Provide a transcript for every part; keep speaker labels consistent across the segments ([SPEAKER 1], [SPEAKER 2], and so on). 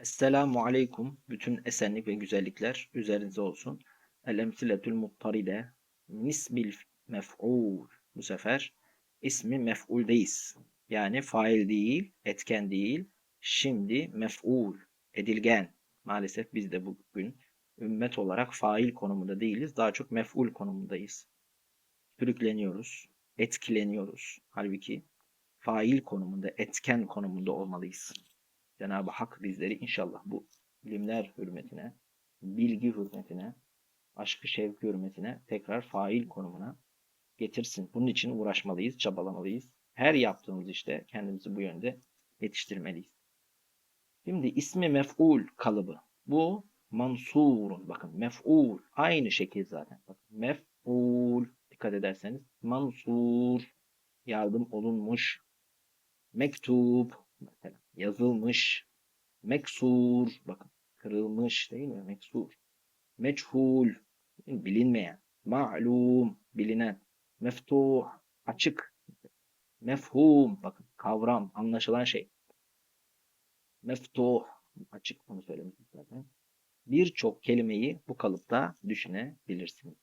[SPEAKER 1] Esselamu aleykum. Bütün esenlik ve güzellikler üzerinize olsun. El emsiletül muttaride nisbil mef'ul. Bu sefer ismi mef'uldeyiz. Yani fail değil, etken değil. Şimdi mef'ul, edilgen. Maalesef biz de bugün ümmet olarak fail konumunda değiliz. Daha çok mef'ul konumundayız. Sürükleniyoruz, etkileniyoruz. Halbuki fail konumunda, etken konumunda olmalıyız. Cenab-ı Hak bizleri inşallah bu ilimler hürmetine, bilgi hürmetine, aşkı şevki hürmetine tekrar fail konumuna getirsin. Bunun için uğraşmalıyız, çabalamalıyız. Her yaptığımız işte kendimizi bu yönde yetiştirmeliyiz. Şimdi ismi mef'ul kalıbı. Bu mansurun. Bakın mef'ul. Aynı şekil zaten. Bakın mef'ul. Dikkat ederseniz mansur. Yardım olunmuş. Mektup. Mesela yazılmış. Meksur. Bakın kırılmış değil mi? Meksur. Meçhul. Bilinmeyen. Ma'lum. Bilinen. Meftuh. Açık. Mefhum. Bakın kavram. Anlaşılan şey. Meftuh. Açık bunu söylemiştim zaten. Birçok kelimeyi bu kalıpta düşünebilirsiniz.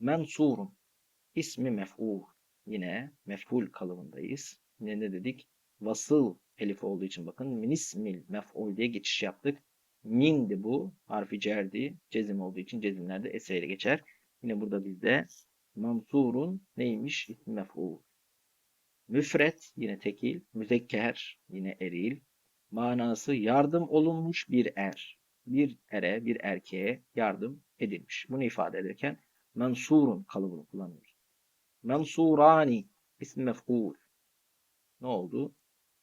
[SPEAKER 1] Mensurun. ismi mef'ul. Yine mef'ul kalıbındayız. Yine ne dedik? Vasıl elif olduğu için bakın minismil mef'ul diye geçiş yaptık. Mindi bu. Harfi cerdi. Cezim olduğu için cezimlerde eseyle geçer. Yine burada bizde mansurun neymiş? İsmi mef'ul. Müfret yine tekil. Müzekker yine eril. Manası yardım olunmuş bir er. Bir ere, bir erkeğe yardım edilmiş. Bunu ifade ederken mensurun kalıbını kullanıyoruz. Mensurani ismi mef'ul. Ne oldu?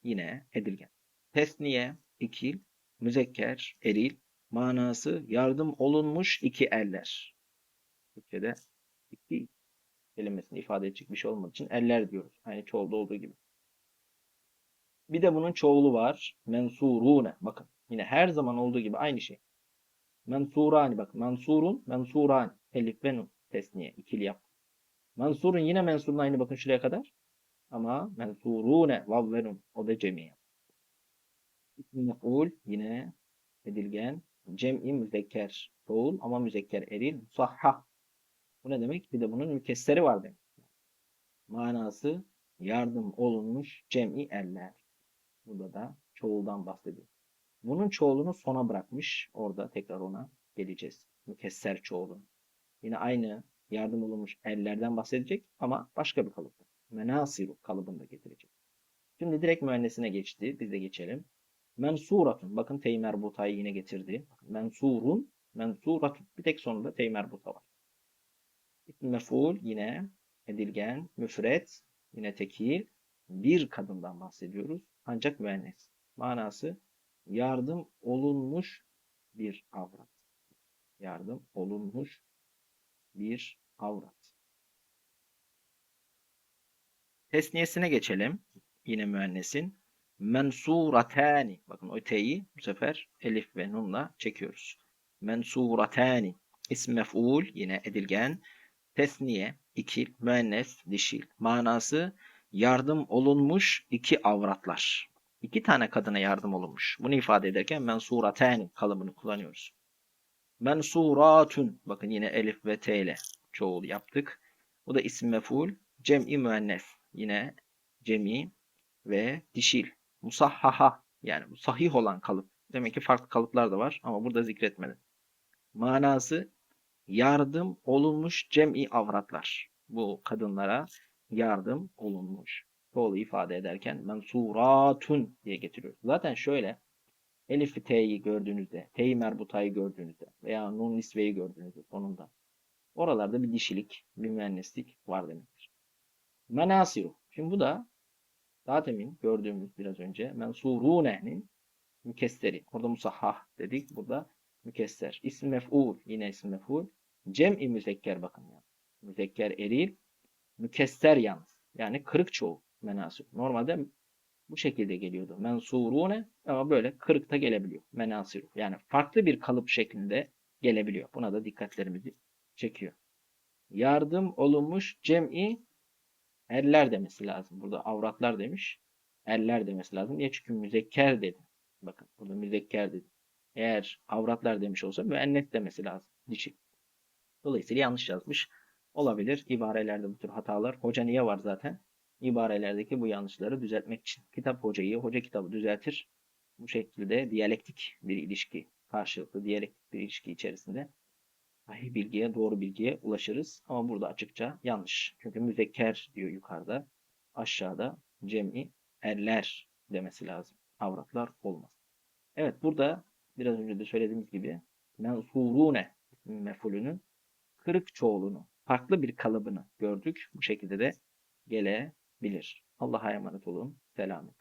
[SPEAKER 1] Yine edilgen. Tesniye, ikil, müzekker, eril. Manası yardım olunmuş iki eller. Türkçe'de iki kelimesini ifade edecek bir şey olmadığı için eller diyoruz. Aynı çoğulda olduğu gibi. Bir de bunun çoğulu var. Mensurune. Bakın yine her zaman olduğu gibi aynı şey. Mensurani bak. Mensurun, mensurani. Elif ve nun. Tesniye. ikili yap. Mensurun yine mensurun aynı bakın şuraya kadar. Ama mensurune. Vav ve nun. O da cemiye. İsmi mef'ul yine edilgen. Cem'i müzekker. Çoğul ama müzekker eril. Musahhah. Bu ne demek? Bir de bunun mükesseri var demek. Manası yardım olunmuş cem'i eller. Burada da çoğuldan bahsediyor. Bunun çoğulunu sona bırakmış. Orada tekrar ona geleceğiz. Mükesser çoğulu. Yine aynı yardım olunmuş ellerden bahsedecek ama başka bir kalıpta. Menasiru kalıbında getirecek. Şimdi direkt müennesine geçti. Biz de geçelim. Mensuratun. Bakın teymer butayı yine getirdi. Mensurun. Mensuratun. Bir tek sonunda teymer buta var. Mef'ul yine edilgen, müfret, yine tekil, bir kadından bahsediyoruz. Ancak müennes. Manası yardım olunmuş bir avrat. Yardım olunmuş bir avrat. Tesniyesine geçelim. Yine müennesin. Mensuratani. Bakın o t'yi bu sefer elif ve nunla çekiyoruz. Mensuratani. İsm mef'ul yine edilgen. Tesniye, ikil, müennes, dişil. Manası yardım olunmuş iki avratlar. İki tane kadına yardım olunmuş. Bunu ifade ederken mensuratani kalıbını kullanıyoruz. Mensuratun. Bakın yine elif ve t ile çoğul yaptık. Bu da isim mef'ul. Cem'i müennes. Yine cemi ve dişil. Musahhaha yani sahih olan kalıp. Demek ki farklı kalıplar da var ama burada zikretmedi. Manası yardım olunmuş cem'i avratlar. Bu kadınlara yardım olunmuş. Çoğulu ifade ederken mensuratun diye getiriyoruz. Zaten şöyle elif t'yi gördüğünüzde, t'yi merbutayı gördüğünüzde veya nun nisveyi gördüğünüzde sonunda oralarda bir dişilik, bir müenneslik var demektir. Menasiru. Şimdi bu da daha demin gördüğümüz biraz önce mensurune'nin mükesteri. Orada musahhah dedik. Burada mükesser. İsim mef'ul. Yine isim mef'ul. Cem'i müzekker bakın ya. Müzekker eril. Mükesser yalnız. Yani kırık çoğul menasip. Normalde bu şekilde geliyordu. Mensurune ama böyle kırıkta gelebiliyor. Menasir. Yani farklı bir kalıp şeklinde gelebiliyor. Buna da dikkatlerimizi çekiyor. Yardım olunmuş cem'i erler demesi lazım. Burada avratlar demiş. Erler demesi lazım. Niye? Çünkü müzekker dedi. Bakın burada müzekker dedi. Eğer avratlar demiş olsa müennet demesi lazım. Dişi. Dolayısıyla yanlış yazmış olabilir. İbarelerde bu tür hatalar. Hoca niye var zaten? İbarelerdeki bu yanlışları düzeltmek için. Kitap hocayı, hoca kitabı düzeltir. Bu şekilde diyalektik bir ilişki, karşılıklı diyalektik bir ilişki içerisinde sahih bilgiye, doğru bilgiye ulaşırız. Ama burada açıkça yanlış. Çünkü müzekker diyor yukarıda. Aşağıda cem'i erler demesi lazım. Avratlar olmaz. Evet burada biraz önce de söylediğimiz gibi mensurune mefulünün kırık çoğulunu, farklı bir kalıbını gördük. Bu şekilde de gelebilir. Allah'a emanet olun. Selamet.